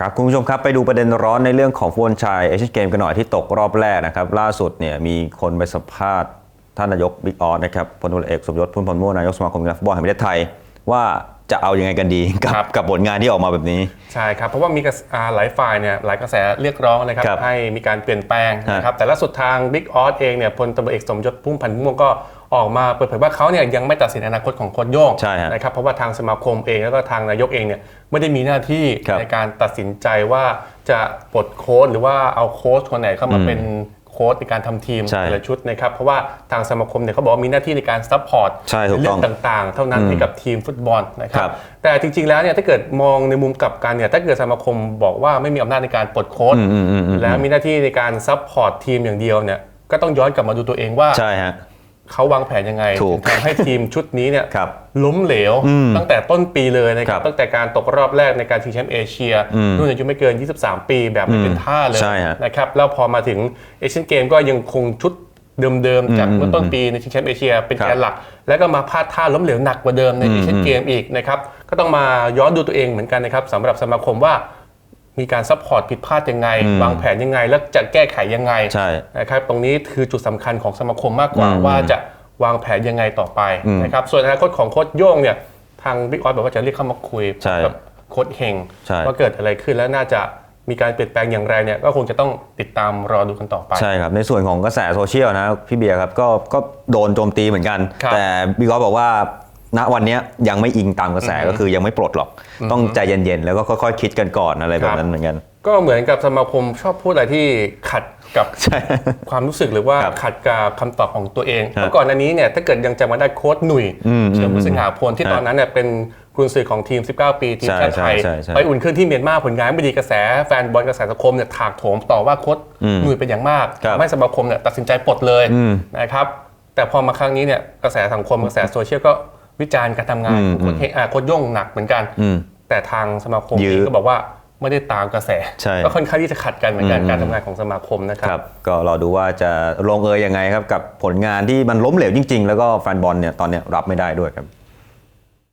ครับคุณผู้ชมครับไปดูประเด็นร้อนในเรื่องของฟุตบอลชายเอเชียนเกมกันหน่อยที่ตกรอบแรกนะครับ ล่าสุดเนี่ยมีคนไปสัมภาษณ์ท่านนายกบิ๊กออสนะครับพลตำรวจเอกสมยศพุ่มพลม่วงนายกสมาคมกีฬาฟุตบอลแห่งประเทศไทยว่า จะเอายังไงกันดีกับครับ กับผลงานที่ออกมาแบบนี้ ใช่ครับ เพราะว่ามีกระแสอ่าหลายฝ่ายเนี่ยหลายกระแสเรียกร้องนะครับครับให้มีการเปลี่ยนแปลงฮะนะครับแต่ล่าสุดทางบิ๊กออสเองเนี่ยพลตำรวจเอกสมยศพุ่มพันธ์ม่วงก็ออกมาเปิดเผยว่าเขาเนี่ยยังไม่ตัดสินอนาคตของโค้ชโย่งใช่ฮะนะครับเพราะว่าทางสมาคมเองแล้วก็ทางนายกเองเนี่ยไม่ได้มีหน้าที่ครับในการตัดสินใจว่าจะปลดโค้ชหรือว่าเอาโค้ชคนไหนเข้ามาอืมเป็นโค้ชในการทำทีมใช่แต่ละชุดนะครับเพราะว่าทางสมาคมเนี่ยเขาบอกว่ามีหน้าที่ในการซัพพอร์ตใช่ถูกเรื่ต้อองงต่างๆ เท่านั้นอืมให้กับทีมฟุตบอลนะคครัรับบแต่จริงๆแล้วเนี่ยถ้าเกิดมองในมุมกลับกันเนี่ยถ้าเกิดสมาคมบอกว่าไม่มีอำนาจในการปลดโค้ชอืมอืมอืมอืมแล้วมีหน้าที่ในการซัพพอร์ตทีมอย่างเดียวเนี่ยก็ต้องย้อนกลับมาดูตัวเองว่าใช่ฮะ เขาวางแผนยังไงถูกถึงทำให้ทีมชุดนี้เนี่ยครับล้มเหลวอืมตั้งแต่ต้นปีเลยนะคครัรับบตั้งแต่การตกรอบแรกในการชิงแชมป์เอเชียอืมรุ่นอายุไม่เกิน 23 ปีแบบไม่เป็นท่าเลยใช่ฮะนะครับแล้วพอมาถึงเอเชียนเกมก็ยังคงชุดเดิมๆจากอืมเมื่อต้นปีในชิงแชมป์เอเชียเป็นครับแกนหลัก แล้วก็มาพลาดท่าล้มเหลวหนักกว่าเดิมในอืมเอเชียนเกมอีกนะครับก็ต้องมาย้อนดูตัวเองเหมือนกันนะครับสำหรับสมาคมว่ามีการซัพพอร์ตผิดพลาดยังไงอืมวางแผนยังไง แล้วจะแก้ไขยังไงใช่นะครับตรงนี้คือจุดสำคัญของสมาคมมากกว่าอืมว่าจะ วางแผนยังไงต่อไปอืมนะครับส่วนอนาคตของโค้ชโย่งเนี่ยทางบิ๊กออสบอกว่าจะเรียกเข้ามาคุยใช่กับโค้ชเฮงใช่ว่าเกิดอะไรขึ้นแล้วน่าจะมีการเปลี่ยนแปลงอย่างไรเนี่ยก็คงจะต้องติดตามรอดูกันต่อไป ใช่ครับ ในส่วนของกระแสโซเชียลนะพี่เบียร์ครับก็ก็โดนโจมตีเหมือนกันครับแต่บิ๊กออฟบอกว่า ณวันเนี้ยยังไม่อิงตามกระแสก็คือยังไม่ปลดหรอก ต้องใจเย็นๆ แล้วก็ค่อยๆ คิดกันก่อนอะไรแบบนั้นเหมือนกัน ก็เหมือนกับสมาคมชอบพูดอะไรที่ขัดกับใช่ความรู้สึกหรือว่าครับขัดกับคำตอบของตัวเองฮะเมื่อก่อนอันนี้เนี่ยถ้าเกิดยังจำมาได้โค้ชหนุ่ยอืมเฉลิมอืมสิงหาพลที่ฮะตอนนั้นเนี่ยเป็นกุนซือของทีม 19 ปี ทีมใช่ชาติไทยใช่ใช่ใช่ไปอุ่นเครื่องที่เมียนมาผลงานไม่ดีกระแสแฟนบอลกระแสสังคมเนี่ยถากโถมต่อว่าโค้ชอืมหนุ่ยเป็นอย่างมากครับทำให้สมาคมเนี่ยตัดสินใจปลดเลยอืมนะครับแต่พอมาครั้งนี้เนี่ยกระแสสังคมกระแสโซเชียลก็ วิจารณ์การทำงานอืมของโค้ชเฮงอ่าโค้ชโย่งหนักเหมือนกัน อืม แต่ทางสมาคมยื้เอองก็บอกว่าไม่ได้ตามกระแส ใช่ ก็ค่อนข้างที่จะขัดกันเหมือนกันอืมการทำงานของสมาคมนะครับครับก็รอดูว่าจะลงเอยยังไงครับกับผลงานที่มันล้มเหลวจริง ๆ แล้วก็แฟนบอลเนี่ยตอนเนี้ยรับไม่ได้ด้วยครับ